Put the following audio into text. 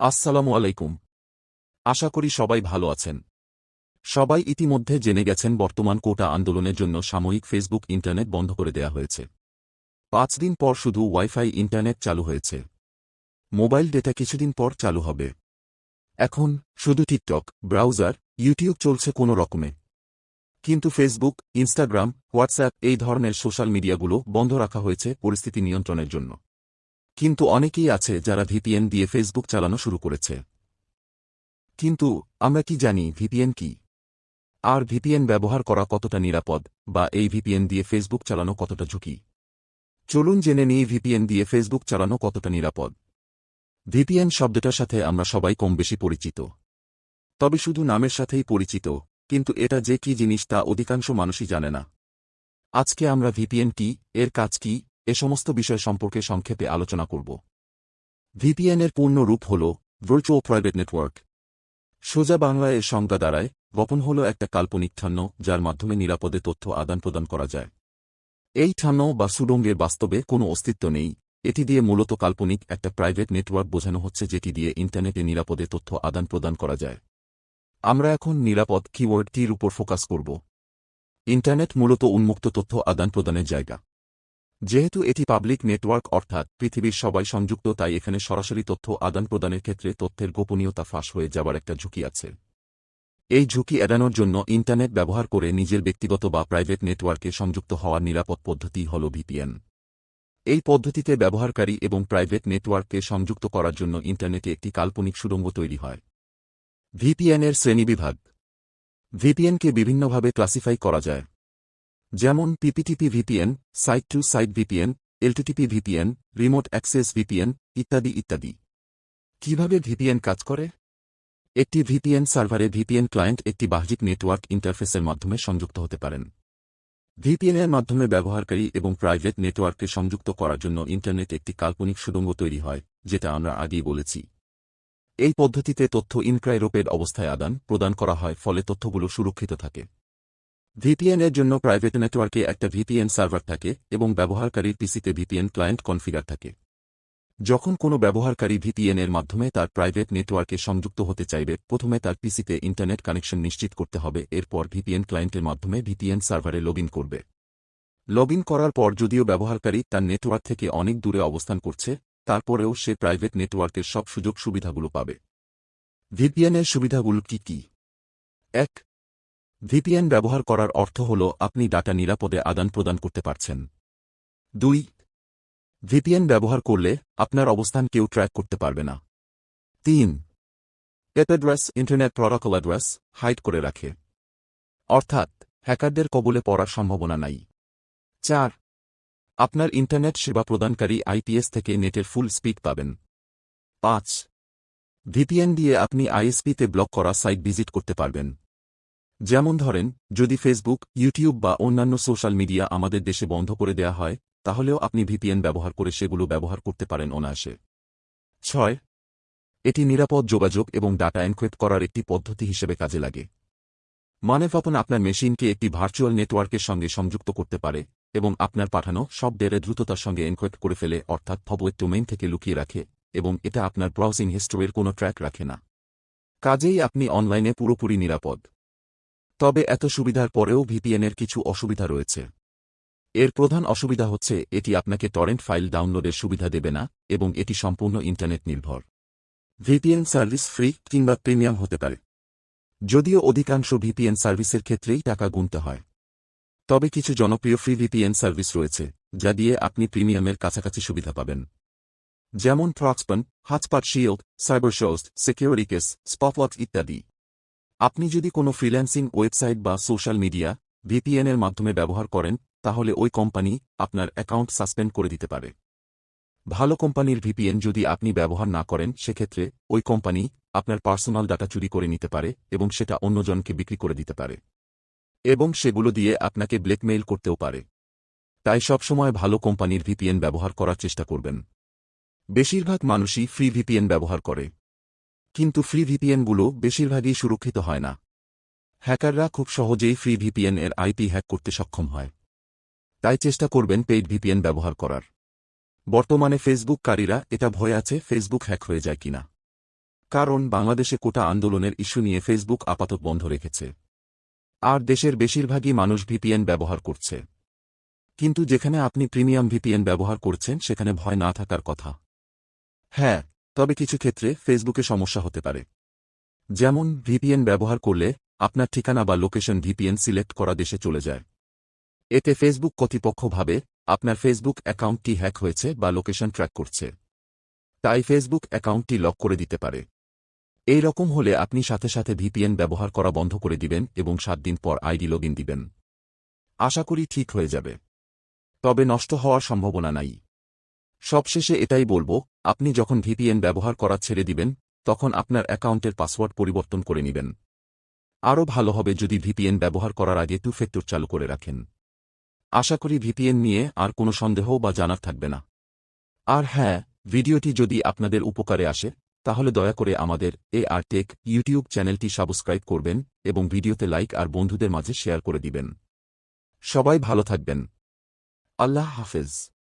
আসসালামু আলাইকুম। আশা করি সবাই ভালো আছেন। সবাই ইতিমধ্যে জেনে গেছেন বর্তমান কোটা আন্দোলনের জন্য সাময়িক ফেসবুক ইন্টারনেট বন্ধ করে দেয়া হয়েছে। পাঁচ দিন পর শুধু ওয়াইফাই ইন্টারনেট চালু হয়েছে। মোবাইল ডেটা কিছুদিন পর চালু হবে। এখন শুধু টিকটক, ব্রাউজার, ইউটিউব চলছে কোনো রকমে। কিন্তু ফেসবুক, ইনস্টাগ্রাম, হোয়াটসঅ্যাপ এই ধরনের সোশ্যাল মিডিয়াগুলো বন্ধ রাখা হয়েছে পরিস্থিতি নিয়ন্ত্রণের জন্য। কিন্তু অনেকেই আছে যারা ভিপিএন দিয়ে ফেসবুক চালানো শুরু করেছে। কিন্তু, আমরা কি জানি ভিপিএন কি? আর ভিপিএন ব্যবহার করা কতটা নিরাপদ, বা এই ভিপিএন দিয়ে ফেসবুক চালানো কতটা ঝুঁকি? চলুন জেনে নিই ভিপিএন দিয়ে ফেসবুক চালানো কতটা নিরাপদ। ভিপিএন শব্দটার সাথে আমরা সবাই কম বেশি পরিচিত। তবে শুধু নামের সাথেই পরিচিত, কিন্তু এটা যে কি জিনিস তা অধিকাংশ মানুষই জানে না। আজকে আমরা ভিপিএন কি, এর কাজ কি এ সমস্ত বিষয় সম্পর্কে সংক্ষেপে আলোচনা করব। ভিপিএন এর পূর্ণ রূপ হল ভার্চুয়াল প্রাইভেট নেটওয়ার্ক সোজা বাংলায় এর সংজ্ঞা দ্বারায় গোপন হল একটা কাল্পনিক ঠান্য যার মাধ্যমে নিরাপদে তথ্য আদান প্রদান করা যায়। এই ঠান্য বা সুডঙ্গের বাস্তবে কোনো অস্তিত্ব নেই। এটি দিয়ে মূলত কাল্পনিক একটা প্রাইভেট নেটওয়ার্ক বোঝানো হচ্ছে যেটি দিয়ে ইন্টারনেটে নিরাপদে তথ্য আদান প্রদান করা যায়। আমরা এখন নিরাপদ কিওয়ার্ডটির উপর ফোকাস করব। ইন্টারনেট মূলত উন্মুক্ত তথ্য আদান প্রদানের জায়গা। যেহেতু এটি পাবলিক নেটওয়ার্ক অর্থাৎ পৃথিবীর সবাই সংযুক্ত, তাই এখানে সরাসরি তথ্য আদান প্রদানের ক্ষেত্রে তথ্যের গোপনীয়তা ফাঁস হয়ে যাবার একটা ঝুঁকি আছে। এই ঝুঁকি এড়ানোর জন্য ইন্টারনেট ব্যবহার করে নিজের ব্যক্তিগত বা প্রাইভেট নেটওয়ার্কে সংযুক্ত হওয়ার নিরাপদ পদ্ধতি হল ভিপিএন এই পদ্ধতিতে ব্যবহারকারী এবং প্রাইভেট নেটওয়ার্ককে সংযুক্ত করার জন্য ইন্টারনেটে একটি কাল্পনিক সুড়ঙ্গ তৈরি হয়। ভিপিএনের শ্রেণীবিভাগ ভিপিএনকে বিভিন্নভাবে ক্লাসিফাই করা যায়। যেমন PPTP VPN site to site VPN LTTP VPN remote access VPN ইত্যাদি ইত্যাদি। কীভাবে ভিপিএন কাজ করে? একটি ভিপিএন সার্ভারে ভিপিএন ক্লায়েন্ট একটি বাহ্যিক নেটওয়ার্ক ইন্টারফেসের মাধ্যমে সংযুক্ত হতে পারেন। ভিপিএনের মাধ্যমে ব্যবহারকারী এবং প্রাইভেট নেটওয়ার্ককে সংযুক্ত করার জন্য ইন্টারনেট একটি কাল্পনিক সুড়ঙ্গ তৈরি হয়, যেটা আমরা আগেই বলেছি। এই পদ্ধতিতে তথ্য ইনক্রাইরোপেড অবস্থায় আদান প্রদান করা হয়, ফলে তথ্যগুলো সুরক্ষিত থাকে। ভিপিএন এর জন্য প্রাইভেট নেটওয়ার্কে একটা ভিপিএন সার্ভার থাকে এবং ব্যবহারকারীর পিসিতে ভিপিএন ক্লায়েন্ট কনফিগার থাকে। যখন কোনো ব্যবহারকারী ভিপিএন এর মাধ্যমে তার প্রাইভেট নেটওয়ার্কে সংযুক্ত হতে চাইবে, প্রথমে তার পিসিতে ইন্টারনেট কানেকশন নিশ্চিত করতে হবে, এরপর ভিপিএন ক্লায়েন্টের মাধ্যমে ভিপিএন সার্ভারে লগ করবে। লগ করার পর যদিও ব্যবহারকারী তার নেটওয়ার্ক থেকে অনেক দূরে অবস্থান করছে, তারপরেও সে প্রাইভেট নেটওয়ার্কের সব সুযোগ সুবিধাগুলো পাবে। ভিপিএনের সুবিধাগুলো কি কি? এক ভিপিএন ব্যবহার করার অর্থ হল আপনি ডাটা নিরাপদে আদান প্রদান করতে পারছেন। দুই, ভিপিএন ব্যবহার করলে আপনার অবস্থান কেউ ট্র্যাক করতে পারবে না। তিন, IP address, internet protocol address hide করে রাখে। অর্থাৎ হ্যাকারদের কবলে পড়ার সম্ভাবনা নাই। চার, আপনার ইন্টারনেট সেবা প্রদানকারী আইপিএস থেকে নেটের ফুল স্পিড পাবেন। পাঁচ, ভিপিএন দিয়ে আপনি আইএসপিতে ব্লক করা সাইট ভিজিট করতে পারবেন। যেমন ধরেন, যদি ফেসবুক ইউটিউব বা অন্যান্য সোশ্যাল মিডিয়া আমাদের দেশে বন্ধ করে দেয়া হয়, তাহলেও আপনি ভিপিএন ব্যবহার করে সেগুলো ব্যবহার করতে পারেন অনায়াসে। ছয়, এটি নিরাপদ যোগাযোগ এবং ডাটা এনক্রিপ্ট করার একটি পদ্ধতি হিসেবে কাজে লাগে। মানে আপন আপনার মেশিনকে একটি ভার্চুয়াল নেটওয়ার্কের সঙ্গে সংযুক্ত করতে পারে এবং আপনার পাঠানো সব ডেরে দ্রুততার সঙ্গে এনক্রিপ্ট করে ফেলে, অর্থাৎ ফবওয়েট ডোমেইন থেকে লুকিয়ে রাখে এবং এটা আপনার ব্রাউজিং হিস্টোরির কোনো ট্র্যাক রাখে না। কাজেই আপনি অনলাইনে পুরোপুরি নিরাপদ। তবে এত সুবিধার পরেও ভিপিএনের কিছু অসুবিধা রয়েছে। এর প্রধান অসুবিধা হচ্ছে, এটি আপনাকে টরেন্ট ফাইল ডাউনলোডের সুবিধা দেবে না, এবং এটি সম্পূর্ণ ইন্টারনেট নির্ভর। ভিপিএন সার্ভিস ফ্রি কিংবা প্রিমিয়াম হতে পারে। যদিও অধিকাংশ ভিপিএন সার্ভিসের ক্ষেত্রেই টাকা গুনতে হয়। তবে কিছু জনপ্রিয় ফ্রি ভিপিএন সার্ভিস রয়েছে, যা দিয়ে আপনি প্রিমিয়ামের কাছাকাছি সুবিধা পাবেন। যেমন ফ্রক্সপন হাটস্পট শিল্ড সাইবার শোস্ট সিকিউরিকেস স্পটওয়াট ইত্যাদি। আপনি যদি কোনো ফ্রিল্যান্সিং ওয়েবসাইট বা সোশ্যাল মিডিয়া ভিপিএনের মাধ্যমে ব্যবহার করেন, তাহলে ওই কোম্পানি আপনার অ্যাকাউন্ট সাসপেন্ড করে দিতে পারে। ভালো কোম্পানির ভিপিএন যদি আপনি ব্যবহার না করেন, সেক্ষেত্রে ওই কোম্পানি আপনার পার্সোনাল ডাটা চুরি করে নিতে পারে এবং সেটা অন্যজনকে বিক্রি করে দিতে পারে। এবং সেগুলো দিয়ে আপনাকে ব্ল্যাকমেইল করতেও পারে। তাই সবসময় ভালো কোম্পানির ভিপিএন ব্যবহার করার চেষ্টা করবেন। বেশিরভাগ মানুষই ফ্রি ভিপিএন ব্যবহার করে। কিন্তু ফ্রি ভিপিএনগুলো বেশিরভাগই সুরক্ষিত হয় না। হ্যাকাররা খুব সহজেই ফ্রি ভিপিএন এর আইপি হ্যাক করতে সক্ষম হয়। তাই চেষ্টা করবেন পেইড ভিপিএন ব্যবহার করার। বর্তমানে ফেসবুককারীরা এটা ভয় আছে ফেসবুক হ্যাক হয়ে যায় কিনা। কারণ বাংলাদেশে কোটা আন্দোলনের ইস্যু নিয়ে ফেসবুক আপাতত বন্ধ রেখেছে। আর দেশের বেশিরভাগই মানুষ ভিপিএন ব্যবহার করছে। কিন্তু যেখানে আপনি প্রিমিয়াম ভিপিএন ব্যবহার করছেন সেখানে ভয় না থাকার কথা। হ্যাঁ তবে কিছু ক্ষেত্রে ফেসবুকে সমস্যা হতে পারে। যেমন, ভিপিএন ব্যবহার করলে আপনার ঠিকানা বা লোকেশন ভিপিএন সিলেক্ট করা দেশে চলে যায়। এতে ফেসবুক কর্তৃপক্ষ ভাবে আপনার ফেসবুক অ্যাকাউন্টটি হ্যাক হয়েছে বা লোকেশন ট্র্যাক করছে। তাই ফেসবুক অ্যাকাউন্টটি লক করে দিতে পারে। এই রকম হলে আপনি সাথে সাথে ভিপিএন ব্যবহার করা বন্ধ করে দিবেন এবং সাত দিন পর আইডি লগইন দিবেন। আশা করি ঠিক হয়ে যাবে। তবে নষ্ট হওয়ার সম্ভাবনা নাই। সবশেষে এটাই বলব, আপনি যখন ভিপিএন ব্যবহার করা ছেড়ে দিবেন, তখন আপনার অ্যাকাউন্টের পাসওয়ার্ড পরিবর্তন করে নেবেন। আরও ভালো হবে যদি ভিপিএন ব্যবহার করার আগে টু ফ্যাক্টর চালু করে রাখেন। আশা করি ভিপিএন নিয়ে আর কোনো সন্দেহ বা জানার থাকবে না। আর হ্যাঁ ভিডিওটি যদি আপনাদের উপকারে আসে, তাহলে দয়া করে আমাদের এ আর টেক ইউটিউব চ্যানেলটি সাবস্ক্রাইব করবেন এবং ভিডিওতে লাইক আর বন্ধুদের মাঝে শেয়ার করে দিবেন। সবাই ভালো থাকবেন। আল্লাহ হাফেজ।